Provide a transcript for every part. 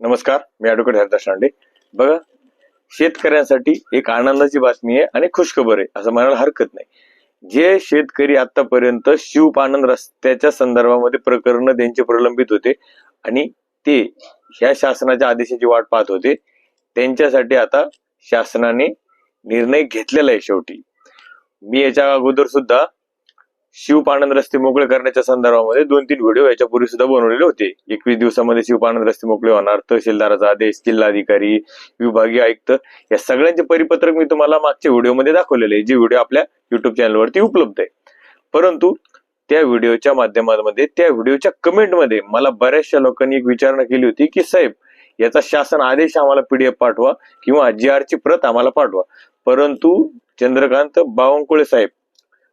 नमस्कार मी ॲडव्होकेट हरिदास शांडे बघा शेतकऱ्यांसाठी एक आनंदाची बातमी आहे आणि खुशखबर आहे असं म्हणायला हरकत नाही. जे शेतकरी आतापर्यंत शिवपानंद रस्त्याच्या संदर्भामध्ये प्रकरण त्यांचे प्रलंबित होते आणि ते ह्या शासनाच्या आदेशाची वाट पाहत होते त्यांच्यासाठी आता शासनाने निर्णय घेतलेला आहे शेवटी. मी याच्या अगोदर सुद्धा शिवपानंद रस्ते मोकळे करण्याच्या संदर्भामध्ये दोन तीन व्हिडिओ याच्यापूर्वी सुद्धा बनवलेले होते. एकवीस दिवसामध्ये शिवपानंद रस्ते मोकळे होणार तहसीलदाराचा आदेश जिल्हाधिकारी विभागीय आयुक्त या सगळ्यांचे परिपत्रक मी तुम्हाला मागच्या व्हिडिओमध्ये दाखवलेले आहे. जे व्हिडिओ आपल्या युट्यूब चॅनलवरती उपलब्ध आहे. परंतु त्या व्हिडिओच्या माध्यमामध्ये त्या व्हिडिओच्या कमेंटमध्ये मला बऱ्याचशा लोकांनी एक विचारणा केली होती की साहेब याचा शासन आदेश आम्हाला पीडीएफ पाठवा किंवा जी ची प्रत आम्हाला पाठवा. परंतु चंद्रकांत बावनकुळे साहेब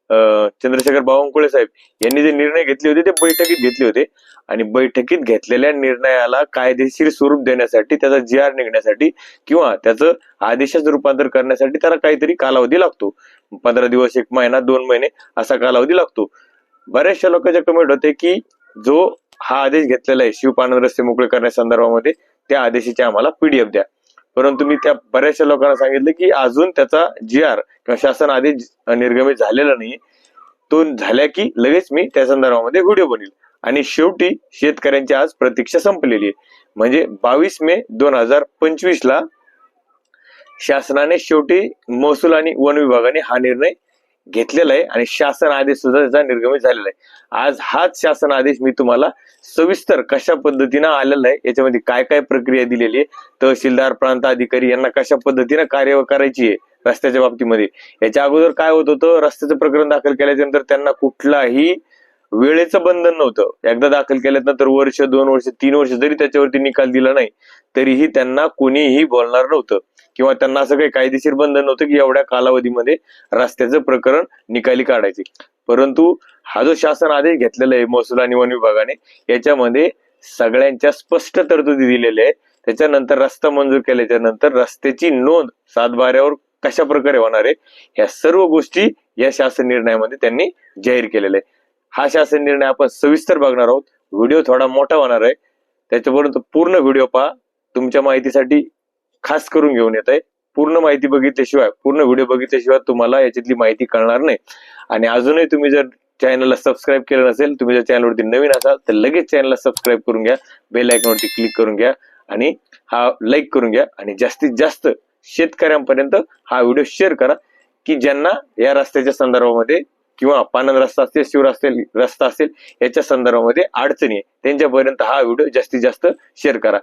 चंद्रशेखर बावनकुळे साहेब यांनी जे निर्णय घेतले होते ते बैठकीत घेतले होते. आणि बैठकीत घेतलेल्या निर्णयाला कायदेशीर स्वरूप देण्यासाठी त्याचा जी आर निघण्यासाठी किंवा त्याचं आदेशात रूपांतर करण्यासाठी त्याला काहीतरी कालावधी लागतो. पंधरा दिवस एक महिना दोन महिने असा कालावधी लागतो. बऱ्याचशा लोकांच्या कमेंट होते की जो हा आदेश घेतलेला आहे शिवपानंद रस्ते मोकळे करण्यासंदर्भामध्ये त्या आदेशाची आम्हाला पीडीएफ द्या. परंतु मी त्या बऱ्याचशा लोकांना सांगितलं की अजून त्याचा जी आर किंवा शासन आधी निर्गमित झालेला नाही. तो झाल्या की लगेच मी त्या संदर्भामध्ये व्हिडिओ बनवेल. आणि शेवटी शेतकऱ्यांची आज प्रतीक्षा संपलेली आहे. म्हणजे बावीस मे दोन हजार पंचवीस ला शासनाने शेवटी महसूल आणि वन विभागाने हा निर्णय घेतलेला आहे आणि शासन आदेश सुद्धा त्याचा निर्गमित झालेला आहे. आज हाच शासन आदेश मी तुम्हाला सविस्तर कशा पद्धतीनं आलेला आहे याच्यामध्ये काय काय प्रक्रिया दिलेली आहे तहसीलदार प्रांत अधिकारी यांना कशा पद्धतीनं कार्य करायची आहे रस्त्याच्या बाबतीमध्ये. याच्या अगोदर काय होत होतं रस्त्याचं प्रकरण दाखल केल्याच्यानंतर त्यांना कुठलाही वेळेचं बंधन नव्हतं. एकदा दाखल केल्यानंतर वर्ष दोन वर्ष तीन वर्ष जरी त्याच्यावरती निकाल दिला नाही तरीही त्यांना कोणीही बोलणार नव्हतं. किंवा त्यांना असं काही कायदेशीर बंधन नव्हतं की एवढ्या कालावधीमध्ये रस्त्याचं प्रकरण निकाली काढायचे. परंतु हा जो शासन आदेश घेतलेला आहे महसूल आणि वन विभागाने याच्यामध्ये सगळ्यांच्या स्पष्ट तरतुदी दिलेल्या आहेत. त्याच्यानंतर रस्ता मंजूर केल्याच्यानंतर रस्त्याची नोंद सातबाऱ्यावर कशा प्रकारे होणार आहे ह्या सर्व गोष्टी या शासन निर्णयामध्ये त्यांनी जाहीर केलेल्या आहे हा शासन निर्णय आपण सविस्तर बघणार आहोत. व्हिडिओ थोडा मोठा होणार आहे. त्याच्यापर्यंत पूर्ण व्हिडिओ पहा. तुमच्या माहितीसाठी खास करून घेऊन येत आहे. पूर्ण माहिती बघितल्याशिवाय पूर्ण व्हिडिओ बघितल्याशिवाय तुम्हाला याच्यातली माहिती कळणार नाही. आणि अजूनही तुम्ही जर चॅनलला सबस्क्राईब केलं नसेल तुम्ही जर चॅनलवरती नवीन असाल तर लगेच चॅनलला सबस्क्राईब करून घ्या. बेल आयकॉनवरती क्लिक करून घ्या. आणि हा लाईक करून घ्या. आणि जास्तीत जास्त शेतकऱ्यांपर्यंत हा व्हिडिओ शेअर करा की ज्यांना या रस्त्याच्या संदर्भामध्ये किंवा पानंद रस्ता असेल शिव असेल रस्ता असेल याच्या संदर्भामध्ये अडचणी आहे. त्यांच्यापर्यंत हा व्हिडिओ जास्तीत जास्त शेअर करा.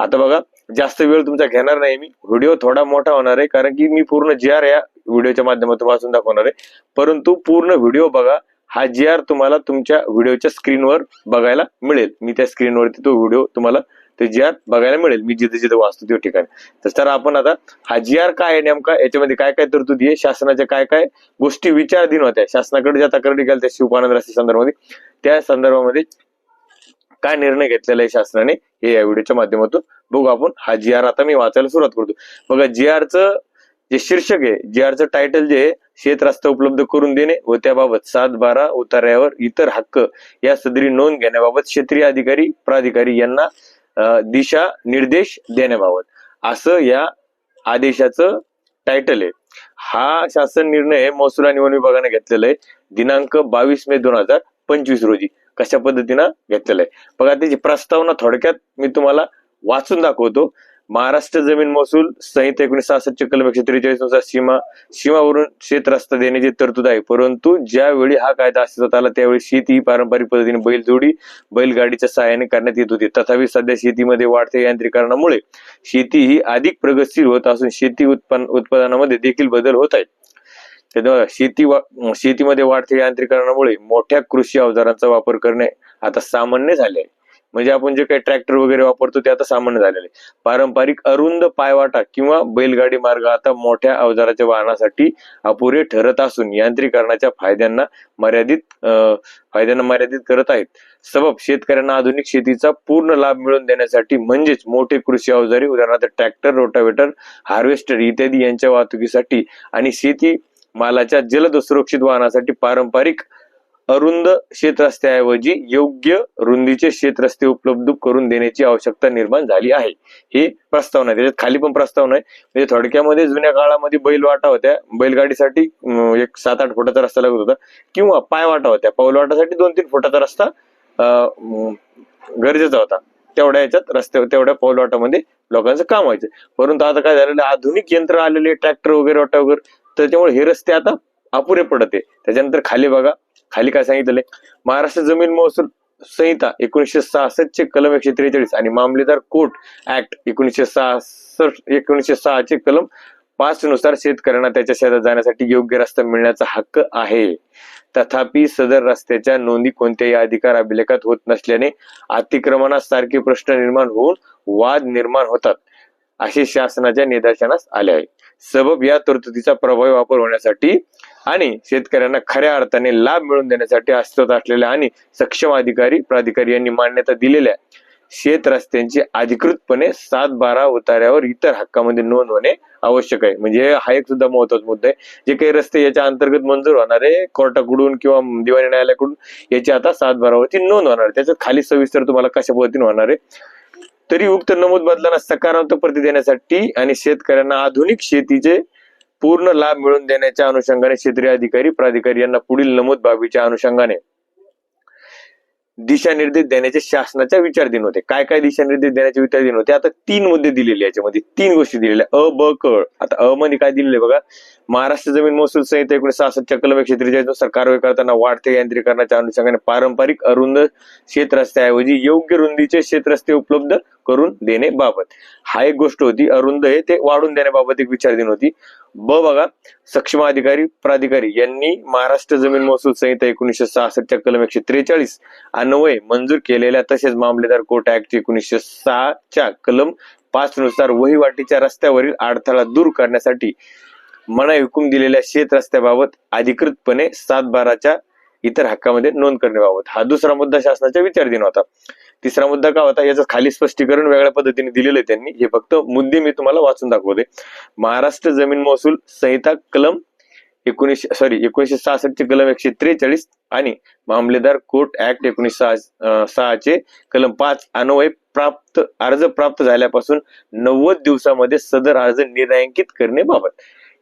आता बघा जास्त वेळ तुमचा घेणार नाही मी. व्हिडिओ थोडा मोठा होणार आहे कारण की मी पूर्ण जी आर या व्हिडिओच्या माध्यमातून वाचून दाखवणार आहे. परंतु पूर्ण व्हिडिओ बघा हा जी आर तुम्हाला तुमच्या व्हिडिओच्या स्क्रीनवर बघायला मिळेल. मी त्या स्क्रीनवरती तो व्हिडिओ तुम्हाला ते जी आर बघायला मिळेल. मी जिथे जिथे वाचतो त्या ठिकाणी. तर आपण आता हा जी आर काय आहे नेमका? याच्यामध्ये काय काय तरतुदी आहे? शासनाच्या काय काय गोष्टी विचाराधीन होत्या? शासनाकडे ज्या तक्रारी गेल्या त्या शिवपानंद रस्ते संदर्भामध्ये त्या संदर्भामध्ये काय निर्णय घेतलेला आहे शासनाने? हे या व्हिडिओच्या माध्यमातून बघू आपण. हा जी आर आता मी वाचायला सुरुवात करतो. बघा जी आरचं जे शीर्षक आहे जी आरचं टायटल जे आहे शेत रस्ता उपलब्ध करून देणे व त्याबाबत सात बारा उतार्यावर इतर हक्क या सदरी नोंद घेण्याबाबत क्षेत्रीय अधिकारी प्राधिकारी यांना दिशा निर्देश देण्याबाबत. असं या आदेशाचं टायटल आहे. हा शासन निर्णय महसूल आणि वन विभागाने घेतलेला आहे. दिनांक बावीस मे दोन हजार पंचवीस रोजी. कशा पद्धतीनं घेतलेलं आहे? बघा त्याची प्रस्तावना थोडक्यात मी तुम्हाला वाचून दाखवतो. महाराष्ट्र जमीन महसूल संहिता एकोणीशे सहासष्ट कलम एकशे त्रेचाळीसनुसार सीमा सीमावरून शेत रस्ता देण्याची तरतूद आहे. परंतु ज्यावेळी हा कायदा अस्तित्वात आला त्यावेळी शेती ही पारंपरिक पद्धतीने बैलजोडी बैलगाडीच्या सहाय्याने करण्यात येत होती. तथापि सध्या शेतीमध्ये वाढत्या यांत्रिकरणामुळे शेती ही अधिक प्रगतशील होत असून शेती उत्पन्न उत्पादनामध्ये देखील बदल होत आहेत. त्यामुळे शेती वा- शेतीमध्ये वाढत्या यांत्रिकरणामुळे मोठ्या कृषी अवजारांचा वापर करणे आता सामान्य झाले आहे. म्हणजे आपण जे काही ट्रॅक्टर वगैरे वापरतो ते आता सामान्य झालेले पारंपरिक अरुंद पायवाटा किंवा बैलगाडी मार्ग आता मोठ्या अवजाराच्या वाहनासाठी अपुरे ठरत असून यांत्रिकरणाच्या फायद्यांना मर्यादित फायद्यांना मर्यादित करत आहेत. सबब शेतकऱ्यांना आधुनिक शेतीचा पूर्ण लाभ मिळवून देण्यासाठी म्हणजेच मोठे कृषी अवजारे उदाहरणार्थ ट्रॅक्टर रोटावेटर हार्वेस्टर इत्यादी यांच्या वाहतुकीसाठी आणि शेती मालाच्या जलद सुरक्षित वाहनासाठी पारंपरिक अरुंद शेतरस्त्याऐवजी योग्य रुंदीचे शेतरस्ते उपलब्ध करून देण्याची आवश्यकता निर्माण झाली आहे. हे प्रस्तावना त्याच्यात खाली पण प्रस्तावना आहे म्हणजे थोडक्यामध्ये जुन्या काळामध्ये बैल वाटा होत्या. बैलगाडीसाठी एक सात आठ फुटाचा रस्ता लागत होता. किंवा पाय वाटा होत्या. पाऊल वाटासाठी दोन तीन फुटाचा रस्ता गरजेचा होता. तेवढ्या याच्यात रस्ते तेवढ्या पाऊल वाटामध्ये लोकांचं काम व्हायचं. परंतु आता काय झालेलं आहे, आधुनिक यंत्र आलेले ट्रॅक्टर वगैरे वाटा वगैरे त्याच्यामुळे हे रस्ते आता अपुरे पडते त्याच्यानंतर खाली बघा. खाली काय सांगितलंय महाराष्ट्र जमीन महसूल संहिता एकोणीसशे सहासष्ट चे कलम एकशे त्रेचाळीस आणि मामलेदार कोर्ट ऍक्ट एकोणीसशे सहासष्ट एकोणीसशे सहा चे कलम पाच नुसार शेतकऱ्यांना त्याच्या शेतात जाण्यासाठी योग्य रस्ता मिळण्याचा हक्क आहे. तथापि सदर रस्त्याच्या नोंदी कोणत्याही अधिकार अभिलेखात होत नसल्याने अतिक्रमणास सारखे प्रश्न निर्माण होऊन वाद निर्माण होतात असे शासनाच्या निदर्शनास आले आहे. सबब या तरतुदीचा प्रभावी वापर होण्यासाठी आणि शेतकऱ्यांना खऱ्या अर्थाने लाभ मिळवून देण्यासाठी अस्तित्वात असलेल्या आणि सक्षम अधिकारी प्राधिकारी यांनी मान्यता दिलेल्या शेत रस्त्यांची अधिकृतपणे सात बारा उतार्यावर इतर हक्कामध्ये नोंद होणे आवश्यक आहे. म्हणजे हा एक सुद्धा महत्त्वाचा मुद्दा आहे. जे काही रस्ते याच्या अंतर्गत मंजूर होणार आहे कोर्टाकडून किंवा दिवाणी न्यायालयाकडून याची आता सात बारावरती नोंद होणार आहे. त्याच्यात खाली सविस्तर तुम्हाला कशा पद्धतीने होणार आहे तरी उक्त नमूद बदलांना सकारात्मक प्रती देण्यासाठी आणि शेतकऱ्यांना आधुनिक शेतीचे पूर्ण लाभ मिळवून देण्याच्या अनुषंगाने क्षेत्रीय अधिकारी प्राधिकारी यांना पुढील नमूद बाबीच्या अनुषंगाने दिशानिर्देश देण्याचे शासनाच्या विचार दिन होते. काय काय दिशानिर्देश देण्याचे विचार दिन होते? आता तीन मुद्दे दिलेले याच्यामध्ये. तीन गोष्टी दिलेल्या अ ब क आता अ मध्ये काय दिलेले बघा? महाराष्ट्र जमीन महसूल संहिता एकोणीशे सहासष्टच्या कलम एकशे त्रेचाळीस कारवाई करताना वाढत्या यांत्रिकरणाच्या अनुषंगाने पारंपरिक अरुंद क्षेत्रस्त्याऐवजी योग्य रुंदीचे क्षेत्रस्ते रस्ते उपलब्ध करून देणे बाबत हा एक गोष्ट होती. अरुंद हे ते वाढून देण्याबाबत एक विचार दिन होती. ब बघा सक्षम अधिकारी प्राधिकारी यांनी महाराष्ट्र जमीन महसूल संहिता एकोणीसशे सहासष्टच्या कलम एकशे त्रेचाळीस अन्वय मंजूर केलेल्या तसेच मामलेदार कोर्ट ऍक्ट एकोणीसशे सहाच्या कलम पाच नुसार वहिवाटीच्या रस्त्यावरील अडथळा दूर करण्यासाठी मनाई हुकूम दिलेल्या शेत रस्त्याबाबत अधिकृतपणे सात बाराच्या इतर हक्कामध्ये नोंद करण्याबाबत हा दुसरा मुद्दा शासनाच्या विचारधीन होता. तिसरा मुद्दा का होता? याचं खाली स्पष्टीकरण वेगळ्या पद्धतीने दिलेलं आहे त्यांनी. हे फक्त मुद्दे मी तुम्हाला वाचून दाखवते. महाराष्ट्र जमीन महसूल संहिता कलम एकोणीसशे सॉरी एकोणीसशे सहासष्टचे कलम एकशे त्रेचाळीस आणि मामलेदार कोर्ट ऍक्ट एकोणीसशे सहा सहाचे कलम पाच अन्वय प्राप्त अर्ज प्राप्त झाल्यापासून नव्वद दिवसामध्ये सदर अर्ज निर्णयांकित करणे बाबत.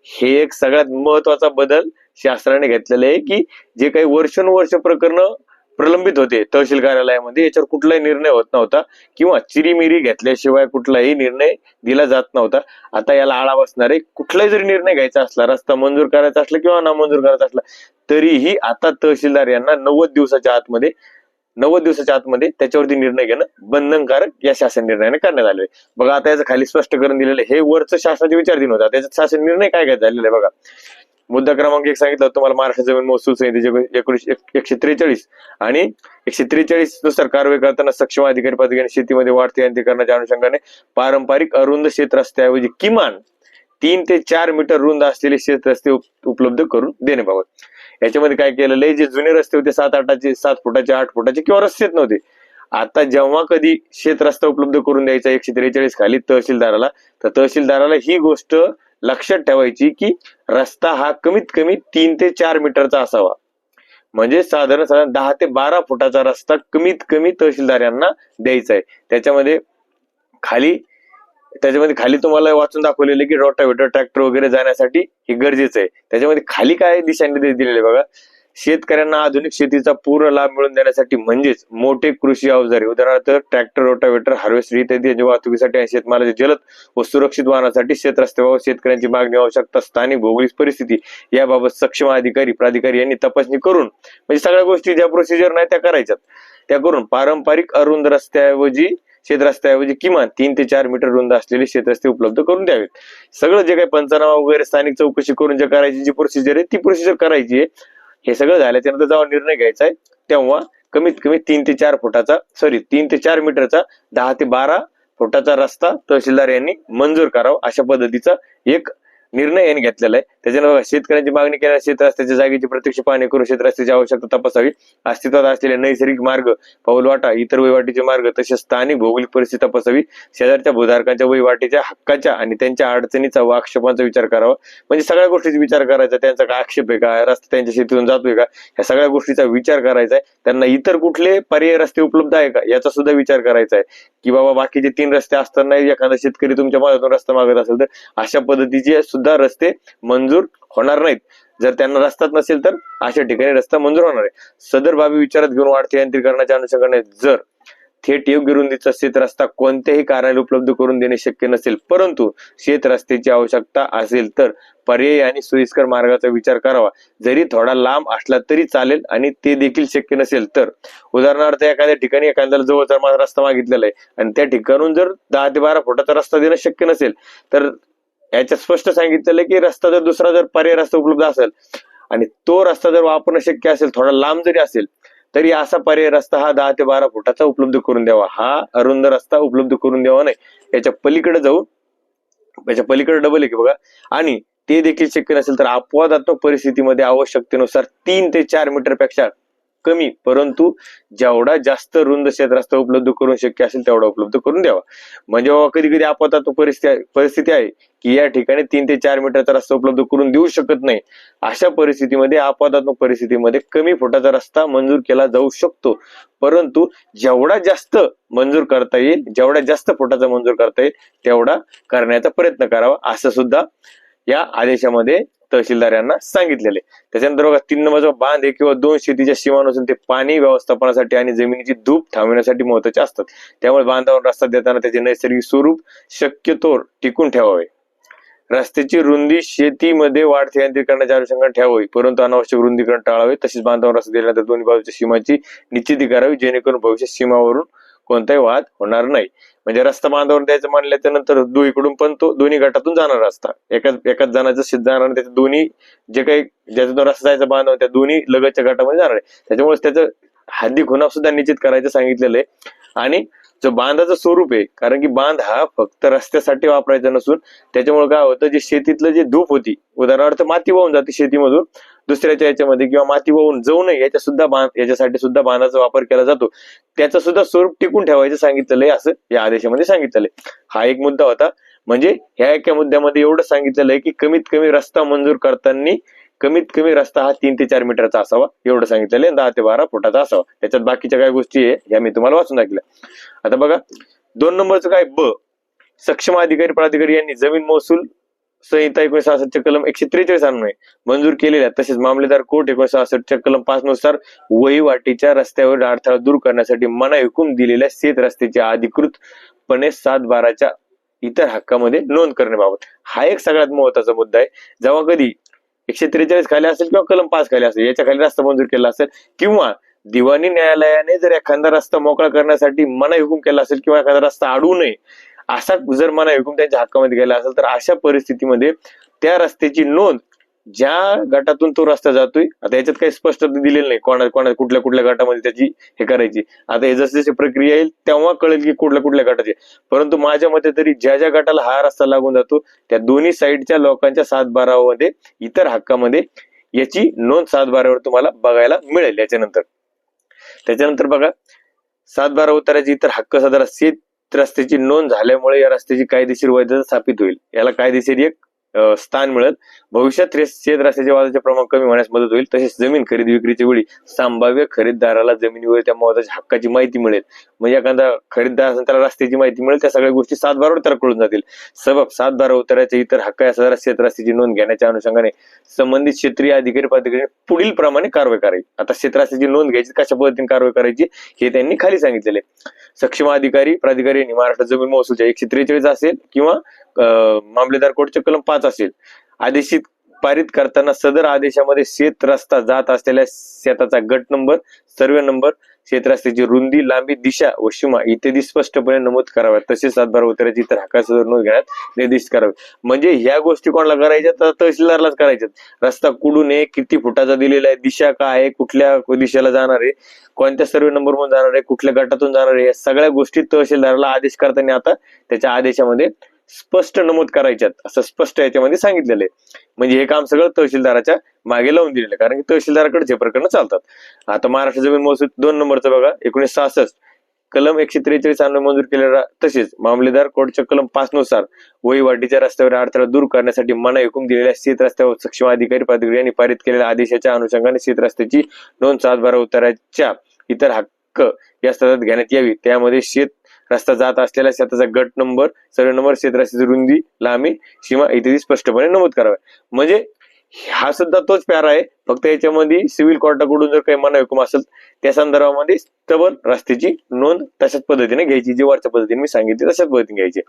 हे एक सगळ्यात महत्त्वाचा बदल शासनाने घेतलेलं आहे की जे काही वर्षानुवर्ष प्रकरण प्रलंबित होते तहसील कार्यालयामध्ये याच्यावर कुठलाही निर्णय होत नव्हता किंवा चिरीमिरी घेतल्याशिवाय कुठलाही निर्णय दिला जात नव्हता. आता याला आळा बसणार आहे. कुठलाही जरी निर्णय घ्यायचा असला रस्ता मंजूर करायचा असला किंवा नामंजूर करायचा असला तरीही आता तहसीलदार यांना नव्वद दिवसाच्या आतमध्ये नव्वद दिवसाच्या आतमध्ये त्याच्यावरती निर्णय घेणं बंधनकारक या शासन निर्णयाने करण्यात आले बघा आता याचं खाली स्पष्टीकरण दिलेलं हे वरचं शासनाचे विचार दिन होता त्याच्यात शासन निर्णय काय काय झालेला आहे बघा. मुद्दा क्रमांक एक सांगितलं तुम्हाला महाराष्ट्र जमीन महसूल संहितेचे एकोणीसशे एकशे त्रेचाळीस. आणि एकशे त्रेचाळीसनुसार कारवाई करताना सक्षम अधिकारी पद्धतीने शेतीमध्ये वाढते यांत्रिकरणाच्या अनुषंगाने पारंपरिक अरुंद शेत रस्त्याऐवजी किमान तीन ते चार मीटर रुंद असलेले शेत रस्ते उपलब्ध करून देण्याबाबत. याच्यामध्ये काय केलेलं आहे? जे जुने रस्ते होते सात आठाचे सात फुटाचे आठ फुटाचे किंवा रस्तेच नव्हते. आता जेव्हा कधी शेत रस्ता उपलब्ध करून द्यायचा एकशे त्रेचाळीस खाली तहसीलदाराला तर तहसीलदाराला ही गोष्ट लक्षात ठेवायची की रस्ता हा कमीत कमी तीन ते चार मीटरचा असावा. म्हणजे साधारण साधारण दहा ते बारा फुटाचा रस्ता कमीत कमी तहसीलदार यांना द्यायचा आहे. त्याच्यामध्ये खाली त्याच्यामध्ये खाली तुम्हाला वाचून दाखवलेले की रोटावेटर ट्रॅक्टर वगैरे जाण्यासाठी हे गरजेचं आहे. त्याच्यामध्ये खाली काय दिशानिर्देश दिलेले बघा. शेतकऱ्यांना आधुनिक शेतीचा पूर्ण लाभ मिळवून देण्यासाठी म्हणजेच मोठे कृषी अवजारे. उदाहरणार्थ ट्रॅक्टर रोटावेटर हार्वेस्टर इत्यादी यांच्या वाहतुकीसाठी आणि शेतमालाचे जलद व सुरक्षित वाहनासाठी शेत शेतकऱ्यांची मागणी आवश्यकता स्थानिक भौगोलिक परिस्थिती याबाबत सक्षम अधिकारी प्राधिकारी यांनी तपासणी करून म्हणजे सगळ्या गोष्टी ज्या प्रोसिजर नाही त्या करायच्यात. त्या करून पारंपरिक अरुंद रस्त्याऐवजी शेतरस्त्याऐवजी किमान तीन ते चार मीटर रुंद असलेले शेतरस्ते उपलब्ध करून द्यावेत. सगळं जे काही पंचनामा वगैरे स्थानिक चौकशी करून जे करायची जी प्रोसिजर आहे ती प्रोसिजर करायची आहे. हे सगळं झाल्याच्यानंतर जेव्हा निर्णय घ्यायचा आहे तेव्हा कमीत कमी तीन ते चार फुटाचा सॉरी तीन ते चार मीटरचा दहा ते बारा फुटाचा रस्ता तहसीलदार यांनी मंजूर करावा अशा पद्धतीचा एक निर्णय यांनी घेतलेला आहे. त्याच्यानं बघा शेतकऱ्यांची मागणी केल्यास शेत रस्त्याच्या जागेची प्रत्यक्ष पाहणी करून शेत रस्त्याची आवश्यकता तपासावी. अस्तित्वात असलेले नैसर्गिक मार्ग पाऊलवाटा इतर वहिवाटीचे मार्ग तसेच स्थानिक भौगोलिक परिस्थिती तपासावी. शेजारच्या भूधारकांच्या वहिवाटीच्या हक्काच्या आणि त्यांच्या अडचणीचा व आक्षेपांचा विचार करावा. म्हणजे सगळ्या गोष्टीचा विचार करायचा. त्यांचा काय आक्षेप आहे का? रस्ता त्यांच्या शेतीतून जातोय का? या सगळ्या गोष्टीचा विचार करायचा आहे. त्यांना इतर कुठले पर्याय रस्ते उपलब्ध आहे का? याचा सुद्धा विचार करायचा आहे. की बाबा बाकीचे तीन रस्ते असताना एखादा शेतकरी तुमच्या मदतून रस्ता मागत असेल तर अशा पद्धतीचे सुद्धा रस्ते मंजूर मंजूर होणार नाहीत. जर त्यांना रस्ताच नसेल तर अशा ठिकाणी रस्ता मंजूर होणार आहे. सदर बाबी विचारात घेऊन वाढते यांत्रिकरणाच्या अनुषंगाने जर थेट योग्य रुंदीचा शेत रस्ता कोणत्याही कार्यालय उपलब्ध करून देणे शक्य नसेल परंतु शेत रस्त्याची आवश्यकता असेल तर पर्यायी आणि सोयीस्कर मार्गाचा विचार करावा. जरी थोडा लांब असला तरी चालेल आणि ते देखील शक्य नसेल तर. उदाहरणार्थ एखाद्या ठिकाणी एखाद्याला जवळचा रस्ता मागितलेला आहे आणि त्या ठिकाणून जर दहा ते बारा फुटाचा रस्ता देणं शक्य नसेल तर याच्यात स्पष्ट सांगितलेलं की रस्ता जर दुसरा जर पर्याय रस्ता उपलब्ध असेल आणि तो रस्ता जर वापरणं शक्य असेल थोडा लांब जरी असेल तरी असा पर्याय रस्ता हा दहा ते बारा फुटाचा उपलब्ध करून द्यावा. हा अरुंद रस्ता उपलब्ध करून द्यावा नाही. याच्या पलीकडे जाऊन याच्या पलीकडे डबल आहे की बघा. आणि ते देखील शक्य नसेल तर अपवादात्मक परिस्थितीमध्ये आवश्यकतेनुसार तीन ते चार मीटरपेक्षा कमी परंतु जेवढा जास्त रुंद शेत रस्ता उपलब्ध करून शक्य असेल तेवढा उपलब्ध करून द्यावा. म्हणजे कधी कधी अपवादात्मक परिस्थिती परिस्थिती आहे की या ठिकाणी तीन ते चार मीटरचा रस्ता उपलब्ध करून देऊ शकत नाही. अशा परिस्थितीमध्ये अपवादात्मक परिस्थितीमध्ये कमी फुटाचा रस्ता मंजूर केला जाऊ शकतो. परंतु जेवढा जास्त मंजूर करता येईल जेवढा जास्त फुटाचा मंजूर करता येईल तेवढा करण्याचा प्रयत्न करावा असं सुद्धा या आदेशामध्ये तहसीलदार यांना सांगितलेले. त्याच्यानंतर बघा तीन नंबरचा बांध एक किंवा दोन शेतीच्या सीमानुसार ते पाणी व्यवस्थापनासाठी आणि जमिनीची धूप थांबविण्यासाठी महत्त्वाचे असतात. त्यामुळे बांधावर रस्ता देताना त्याचे नैसर्गिक स्वरूप शक्यतो टिकून ठेवावे. रस्त्याची रुंदी शेतीमध्ये वाढ यांत्रिकरणाच्या अनुषंगाने ठेवावी. परंतु अनावश्यक रुंदीकरण टाळावे. तसेच बांधावर रस्ता दिल्यानंतर दोन्ही बाजूच्या सीमाची निश्चिती करावी जेणेकरून भविष्यात सीमावरून कोणताही वाद होणार नाही. म्हणजे रस्ता बांधावर द्यायचं म्हणल्याच्या नंतर दुईकडून पण तो दोन्ही गटातून जाणार रस्ता. एकाच एकाच जणाचं सिद्ध जाणार आणि त्याच्या दोन्ही जे काही ज्याच्यातून रस्ता जायचा बांधव त्या दोन्ही लगतच्या गटामध्ये जाणार आहे. त्याच्यामुळे त्याचं हद्दी खुणाव सुद्धा निश्चित करायचं सांगितलेलं आहे. आणि जो बांधाचं स्वरूप आहे कारण की बांध हा फक्त रस्त्यासाठी वापरायचा नसून त्याच्यामुळे काय होतं जे शेतीतलं जे धूप होती उदाहरणार्थ माती वाहून जाते शेतीमधून दुसऱ्याच्या याच्यामध्ये किंवा माती वाहून जाऊ नये याच्या सुद्धा बांध याच्यासाठी सुद्धा बांधाचा वापर केला जातो. त्याचं सुद्धा स्वरूप टिकून ठेवायचं सांगितलेलं आहे असं या आदेशामध्ये सांगितलेलं आहे. हा एक मुद्दा होता. म्हणजे ह्या एका मुद्द्यामध्ये एवढं सांगितलेलं आहे की कमीत कमी रस्ता मंजूर करताना कमीत कमी रस्ता हा तीन ते चार मीटरचा असावा एवढं सांगितलेलं दहा ते बारा फुटाचा असावा. त्याच्यात बाकीच्या काय गोष्टी आहे ह्या मी तुम्हाला वाचून दाखल्या आता बघा दोन नंबरचं काय ब. सक्षम अधिकारी प्राधिकारी यांनी जमीन महसूल संहिता एकोणीशे सहासष्टच्या कलम एकशे त्रेचाळीस अन्वये मंजूर केलेल्या तसेच मामलेदार कोर्ट एकोणीशे सहासष्टच्या कलम पाच नुसार वहिवाटीच्या रस्त्यावर अडथळा दूर करण्यासाठी मना हुकूम दिलेल्या शेत रस्त्याची अधिकृतपणे सात बाराच्या इतर हक्कामध्ये नोंद करण्याबाबत. हा एक सगळ्यात महत्त्वाचा मुद्दा आहे. जेव्हा कधी एकशे त्रेचाळीस खाली असेल किंवा कलम पाच खाली असेल याच्या खाली रस्ता मंजूर केला असेल किंवा दिवाणी न्यायालयाने जर एखादा रस्ता मोकळा करण्यासाठी मना हुकूम केला असेल किंवा एखादा रस्ता अडवू नये असा जर मना हुकूम त्यांच्या हक्कामध्ये गेला असेल तर अशा परिस्थितीमध्ये त्या रस्त्याची नोंद ज्या गटातून तो रस्ता जातोय आता याच्यात काही स्पष्टता दिलेली नाही. कोणा कोणा कुठल्या कुठल्या गटामध्ये त्याची हे करायची. आता हे जशी जशी प्रक्रिया येईल तेव्हा कळेल की कुठल्या कुठल्या गटाची. परंतु माझ्या मते तरी ज्या ज्या गटाला हा रस्ता लागून जातो त्या दोन्ही साईडच्या लोकांच्या सातबारामध्ये इतर हक्कामध्ये याची नोंद सातबारावर तुम्हाला बघायला मिळेल याच्यानंतर. त्याच्यानंतर बघा सातबारा उताराची इतर हक्क सदर शेत रस्त्याची नोंद झाल्यामुळे या रस्त्याची कायदेशीर वैधता स्थापित होईल. याला कायदेशीर एक स्थान मिळत भविष्यात रे- शेत रस्त्याच्या वादाचे प्रमाण कमी होण्यास मदत होईल. तसेच जमीन खरेदी विक्रीच्या वेळी संभाव्य खरेदीदाराला जमिनीवर त्या महत्त्वाच्या हक्काची माहिती मिळेल. म्हणजे एखादा खरेदीदार असेल त्याला रस्त्याची माहिती मिळेल त्या सगळ्या गोष्टी सात तर त्याला कळून जातील. सबब सात बारा इतर हक्क या क्षेत्र रस्त्याची नोंद घेण्याच्या अनुषंगाने संबंधित क्षेत्रीय अधिकारी प्राधिकारी पुढील प्रमाणे कारवाई करायची. आता क्षेत्राची नोंद घ्यायची कशा पद्धतीने कारवाई करायची हे त्यांनी खाली सांगितलेले सक्षम अधिकारी प्राधिकारी यांनी महाराष्ट्र जमीन महसूलच्या एकशे त्रेचाळीस असेल किंवा मामलेदार कोर्टचे कलम पाच असेल. आदेशित पारित करताना सदर आदेशामध्ये शेत रस्ता जात असलेल्या शेताचा गट नंबर सर्वे नंबर क्षेत्र असते जी रुंदी लांबी दिशा व सीमा इत्यादी स्पष्टपणे नमूद कराव्यात. तसेच सातबार उतराची तर हकाचा नोंद घेण्यात निर्दिष्ट करावे. म्हणजे ह्या गोष्टी कोणाला करायच्या? तर तहसीलदारलाच करायच्यात. रस्ता कुडून आहे? किती फुटाचा दिलेला आहे? दिशा काय आहे? कुठल्या दिशेला जाणार आहे? कोणत्या सर्वे नंबरमधून जाणार आहे? कुठल्या गटातून जाणार आहे? या सगळ्या गोष्टी तहसीलदाराला आदेश करताना आता त्याच्या आदेशामध्ये स्पष्ट नमूद करायच्यात असं स्पष्ट याच्यामध्ये सांगितलेलं आहे. म्हणजे हे काम सगळं तहसीलदाराच्या मागे लावून दिलेलं आहे. कारण की तहसीलदाराकडे हे प्रकरण चालतात. आता महाराष्ट्र जमीन महसूल दोन नंबरचं बघा एकोणीशे सहासष्ट. कलम एकशे त्रेचाळीस अन्वय मंजूर केलेला तसेच मामलेदार कोर्टच्या कलम पाच नुसार वहीवाटीच्या रस्त्यावर अडथळा दूर करण्यासाठी मना हुकूम दिलेल्या शेत रस्त्यावर सक्षम अधिकारी प्राधिकारी यांनी पारित केलेल्या आदेशाच्या अनुषंगाने शेत रस्त्याची नोंद सात बारा उताराच्या इतर हक्क या स्तरात घेण्यात यावी. त्यामध्ये शेत रस्ता जात असलेला शेताचा गट नंबर सर्व नंबर क्षेत्राची रुंदी लांबी सीमा इत्यादी स्पष्टपणे नमूद करावे. म्हणजे हा सुद्धा तोच प्यारा आहे. फक्त याच्यामध्ये सिव्हिल कोर्टाकडून जर काही मना हुकूम असेल त्या संदर्भामध्ये तबर रस्त्याची नोंद तशाच पद्धतीने घ्यायची. जी वरच्या पद्धतीने मी सांगितली तशाच पद्धतीने घ्यायची.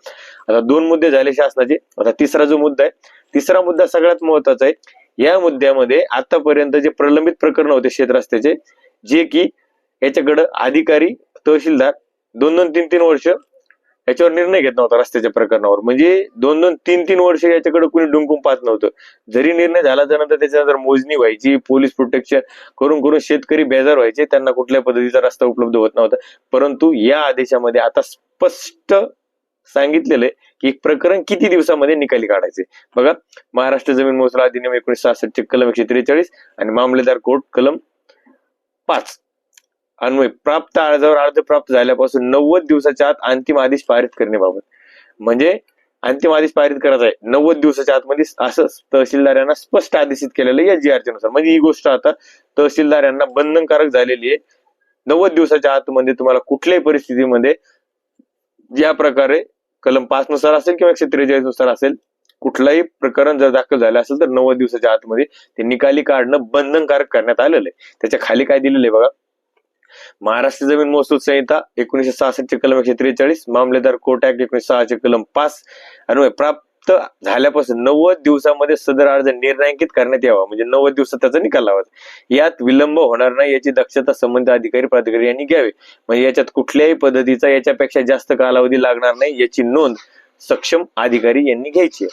आता दोन मुद्दे झाले शासनाचे. आता तिसरा जो मुद्दा आहे तिसरा मुद्दा सगळ्यात महत्त्वाचा आहे. या मुद्द्यामध्ये आतापर्यंत जे प्रलंबित प्रकरण होते शेत रस्त्याचे जे की याच्याकडं अधिकारी तहसीलदार दोन दोन तीन तीन वर्ष याच्यावर निर्णय घेत नव्हता रस्त्याच्या प्रकरणावर. म्हणजे दोन दोन तीन तीन वर्ष याच्याकडे कुणी डुंकून पाहत नव्हतं. जरी निर्णय झाला त्यानंतर त्याच्यानंतर मोजणी व्हायची पोलीस प्रोटेक्शन करून करून शेतकरी बेजार व्हायचे त्यांना कुठल्या पद्धतीचा रस्ता उपलब्ध होत नव्हता. परंतु या आदेशामध्ये आता स्पष्ट सांगितलेलं आहे की एक प्रकरण किती दिवसामध्ये निकाली काढायचे. बघा महाराष्ट्र जमीन मोजला अधिनियम एकोणीशे सहासष्ट कलम एकशे त्रेचाळीस आणि मामलेदार कोर्ट कलम पाच. अन्वय प्राप्त अर्जावर अर्ज प्राप्त झाल्यापासून नव्वद दिवसाच्या आत अंतिम आदेश पारित करण्याबाबत. म्हणजे अंतिम आदेश पारित करायचा आहे. नव्वद दिवसाच्या आतमध्ये असं तहसीलदार यांना स्पष्ट आदेशित केलेलं आहे या जी नुसार. म्हणजे ही गोष्ट आता तहसीलदार यांना बंधनकारक झालेली आहे. नव्वद दिवसाच्या आतमध्ये तुम्हाला कुठल्याही परिस्थितीमध्ये ज्या प्रकारे कलम पाच नुसार असेल किंवा एकशे त्रेचाळीसनुसार असेल कुठलाही प्रकरण जर दाखल झालं असेल तर नव्वद दिवसाच्या आतमध्ये ते निकाली काढणं बंधनकारक करण्यात आलेलं आहे. त्याच्याखाली काय दिलेलं आहे बघा. महाराष्ट्र जमीन महसूल संहिता एकोणीशे सहासष्ट चे कलम एकशे त्रेचाळीस मामलेदार कोर्ट ऍक्ट एकोणीशे सहाशे कलम पाच. अन्वय प्राप्त झाल्यापासून नव्वद दिवसामध्ये सदर अर्ज निर्णयांकित करण्यात यावा. म्हणजे नव्वद दिवसात त्याचा निकाल लावा. यात विलंब होणार नाही याची दक्षता संबंधित अधिकारी प्राधिकारी यांनी घ्यावी. म्हणजे याच्यात कुठल्याही पद्धतीचा याच्यापेक्षा जास्त कालावधी लागणार नाही याची नोंद सक्षम अधिकारी यांनी घ्यायची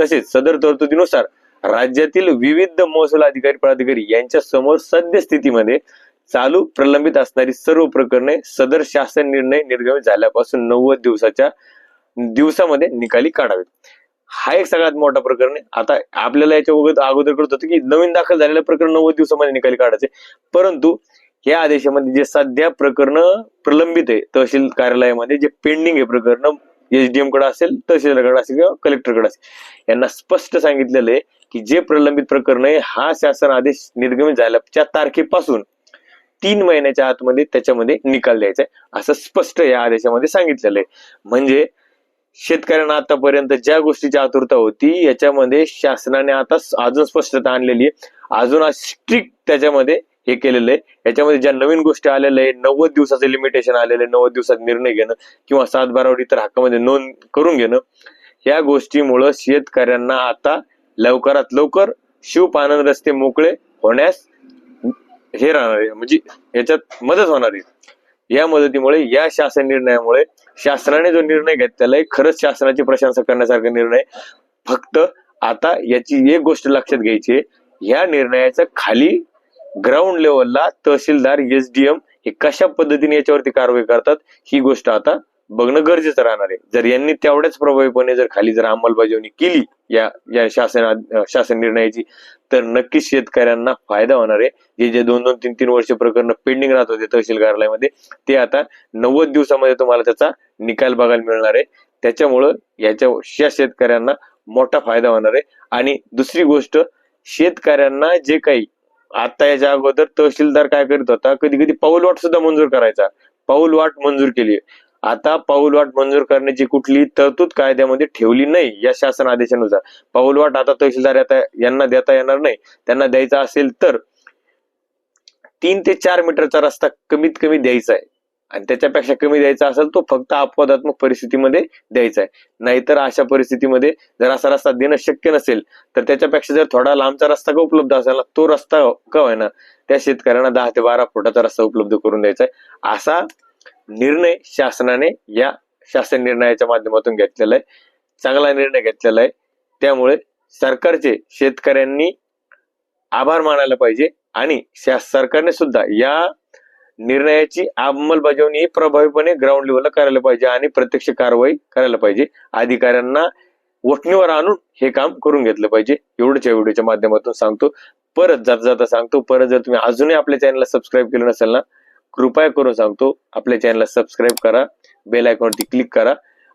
तसेच सदर तरतुदीनुसार राज्यातील विविध महसूल अधिकारी प्राधिकारी यांच्या समोर सद्यस्थितीमध्ये चालू प्रलंबित असणारी सर्व प्रकरणे सदर शासन निर्णय निर्गमित झाल्यापासून नव्वद दिवसाच्या दिवसामध्ये निकाली काढावेत. हा एक सगळ्यात मोठा प्रकरण आहे. आता आपल्याला याच्या अगोदर अगोदर कळत होतं की नवीन दाखल झालेलं प्रकरण नव्वद दिवसामध्ये निकाली काढायचे. परंतु या आदेशामध्ये जे सध्या प्रकरण प्रलंबित आहे तहसील कार्यालयामध्ये जे पेंडिंग आहे प्रकरण एसडीएमकडे असेल तहसीलदारकडे असेल किंवा कलेक्टरकडे असेल यांना स्पष्ट सांगितलेलं आहे की जे प्रलंबित प्रकरण आहे हा शासन आदेश निर्गमित झाल्याच्या तारखेपासून तीन महिन्याच्या आतमध्ये त्याच्यामध्ये निकाल द्यायचा आहे. असं स्पष्ट या आदेशामध्ये सांगितलेलं आहे. म्हणजे शेतकऱ्यांना आतापर्यंत ज्या गोष्टीची आतुरता होती याच्यामध्ये शासनाने आता अजून स्पष्टता आणलेली आहे. अजून स्ट्रिक्ट त्याच्यामध्ये हे केलेलं आहे. याच्यामध्ये ज्या नवीन गोष्टी आलेल्या आहे नव्वद दिवसाचं लिमिटेशन आलेलं आहे नव्वद दिवसात निर्णय घेणं किंवा सात बारावडी तर हक्कामध्ये नोंद करून घेणं या गोष्टीमुळं शेतकऱ्यांना आता लवकरात लवकर शिवपानंद रस्ते मोकळे होण्यास हे राहणार आहे. म्हणजे याच्यात मदत होणार आहे. या मदतीमुळे या शासन निर्णयामुळे शासनाने जो निर्णय घेतलेला आहे खरंच शासनाची प्रशंसा करण्यासारखा निर्णय. फक्त आता याची एक गोष्ट लक्षात घ्यायची आहे. या निर्णयाच्या खाली ग्राउंड लेवलला तहसीलदार एसडीएम हे कशा पद्धतीने याच्यावरती कारवाई करतात ही गोष्ट आता बघणं गरजेचं राहणार आहे. जर यांनी तेवढ्याच प्रभावीपणे जर खाली जर अंमलबजावणी केली या या शासन शासन निर्णयाची तर नक्कीच शेतकऱ्यांना फायदा होणार आहे. जे जे दोन दोन तीन तीन वर्ष प्रकरण पेंडिंग राहत होते तहसील कार्यालयामध्ये ते आता नव्वद दिवसामध्ये तुम्हाला त्याचा निकाल बघायला मिळणार आहे. त्याच्यामुळं याच्या या शेतकऱ्यांना मोठा फायदा होणार आहे. आणि दुसरी गोष्ट शेतकऱ्यांना जे काही आता याच्या अगोदर तहसीलदार काय करीत होता कधी कधी पाऊल वाट सुद्धा मंजूर करायचा. पाऊल वाट मंजूर केली. आता पाऊलवाट मंजूर करण्याची कुठली तरतूद कायद्यामध्ये ठेवली नाही या शासन आदेशानुसार. पाऊलवाट आता तहसीलदार आता यांना देता येणार नाही त्यांना द्यायचा असेल तर तीन ते चार मीटरचा रस्ता कमीत कमी द्यायचा आहे. आणि त्याच्यापेक्षा कमी द्यायचा असेल तो फक्त अपवादात्मक परिस्थितीमध्ये द्यायचा आहे. नाहीतर अशा परिस्थितीमध्ये जर असा रस्ता देणं शक्य नसेल तर त्याच्यापेक्षा जर थोडा लांबचा रस्ता का उपलब्ध असेल तो रस्ता का होईना त्या शेतकऱ्यांना दहा ते बारा फुटाचा रस्ता उपलब्ध करून द्यायचा आहे. असा निर्णय शासनाने या शासन निर्णयाच्या माध्यमातून घेतलेला आहे. चांगला निर्णय घेतलेला आहे. त्यामुळे सरकारचे शेतकऱ्यांनी आभार मानायला पाहिजे आणि सरकारने सुद्धा या निर्णयाची अंमलबजावणी प्रभावीपणे ग्राउंड लेवलला करायला पाहिजे आणि प्रत्यक्ष कारवाई करायला पाहिजे. अधिकाऱ्यांना वठणीवर आणून हे काम करून घेतलं पाहिजे. एवढंच या व्हिडिओच्या माध्यमातून सांगतो. परत जाता जाता सांगतो. परत जर तुम्ही अजूनही आपल्या चॅनलला सबस्क्राईब केलं नसेल ना कृपया करून सांगतो आपल्या चॅनलला सबस्क्राईब करा बेल आयकॉनवरती क्लिक करा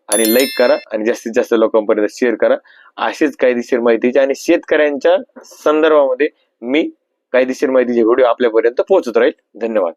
आणि लाईक करा आणि जास्तीत जास्त लोकांपर्यंत शेअर करा. अशीच कायदेशीर माहितीची आणि शेतकऱ्यांच्या संदर्भामध्ये मी कायदेशीर माहितीचे व्हिडिओ आपल्यापर्यंत पोहोचत राहील. धन्यवाद.